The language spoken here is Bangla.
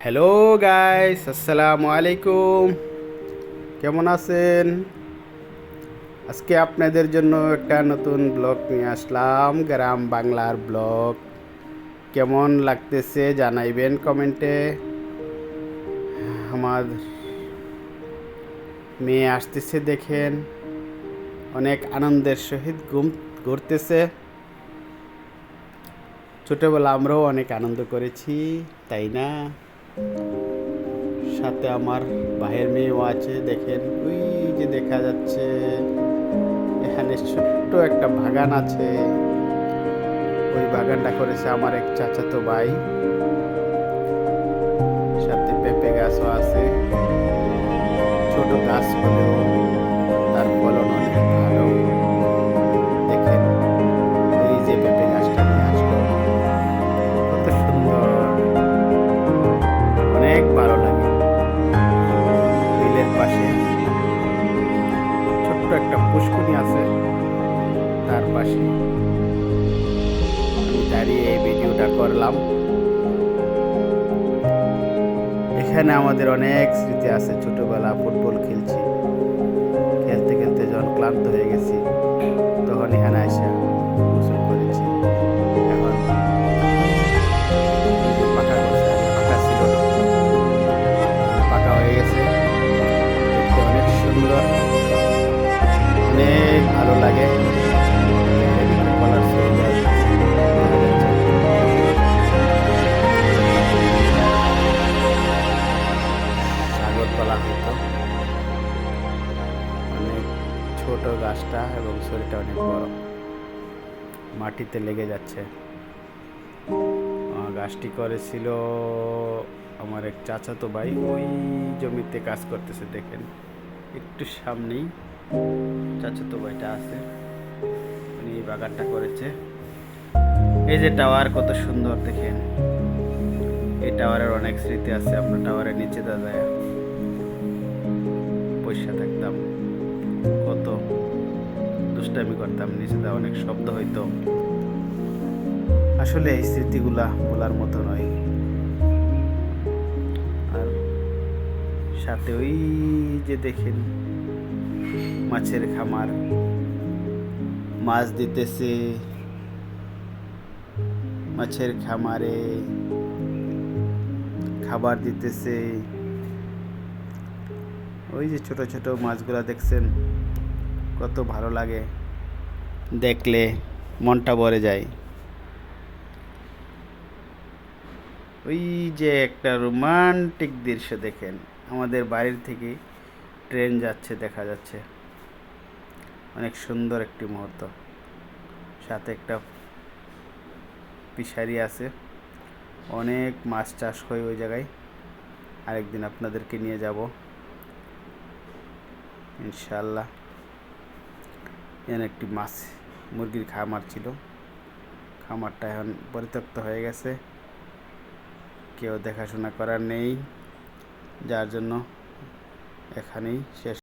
হ্যালো গাইস আসসালামু আলাইকুম কেমন আছেন? আজকে আপনাদের জন্য একটা নতুন ব্লগ নিয়ে আসলাম, গ্রাম বাংলার ব্লগ। কেমন লাগতেছে জানাইবেন কমেন্টে। আমার মেয়ে আসতেছে দেখেন। অনেক আনন্দের সহিত ঘুম ঘুরতেছে। ছোটবেলা আমরাও অনেক আনন্দ করেছি, তাই না? সাথে আমার ভাইয়ের মেয়েও আছে, দেখেন, ওই যে দেখা যাচ্ছে, এখানে ছোট্ট একটা বাগান আছে। ওই বাগানটা করেছে আমার এক চাচাতো ভাই। সাথে পেঁপে গাছও আছে। ছোট গাছ হলেও তার ফলন অনেক ভালো। আছে। তার পাশে। দাঁড়িয়ে এই ভিডিওটা করলাম। এখানে আমাদের অনেক স্মৃতি আছে। ছোটবেলা ফুটবল খেলছি। খেলতে খেলতে যখন ক্লান্ত হয়ে কলা হয়তো অনেক ছোট গাছটা এবং শরীরটা অনেক বড়। মাটিতে লেগে যাচ্ছে। গাছটি করেছিল আমার এক চাচাতো ভাই। ওই জমিতে কাজ করতেছে, দেখেন। একটু সামনেই চাচাতো ভাইটা আছে। উনি এই বাগানটা করেছে। এই যে টাওয়ার কত সুন্দর, দেখেন। এই টাওয়ারের অনেক স্মৃতি আছে, আমরা টাওয়ারের নিচে দাদায় পয়সা থাকতাম। কত দুষ্টামি করতাম দা অনেক শব্দ হইতো। আসলে এই স্মৃতিগুলা বলার মতো নয়। আর সাথে ওই যে দেখেন, মাছের খামার। মাছ দিতেছে। মাছের খামারে খাবার দিতেছে। ওই যে ছোট ছোট মাছগুলা দেখছেন, কত ভালো লাগে। দেখলে মনটা ভরে যায়। ওই যে একটা রোমান্টিক দৃশ্য দেখেন, আমাদের বাড়ির থেকে ট্রেন যাচ্ছে, দেখা যাচ্ছে। অনেক সুন্দর একটি মুহূর্ত। সাথে একটা ফিশারি আছে। অনেক মাছ চাষ হয় ওই জায়গায়। আরেকদিন আপনাদেরকে নিয়ে যাব। ইনশাল্লাহ এখানে একটি মাছ, মুরগির খামার ছিল। খামারটা এখন পরিত্যক্ত হয়ে গেছে। কেউ দেখাশোনা করার নেই। যার জন্য এখানেই শেষ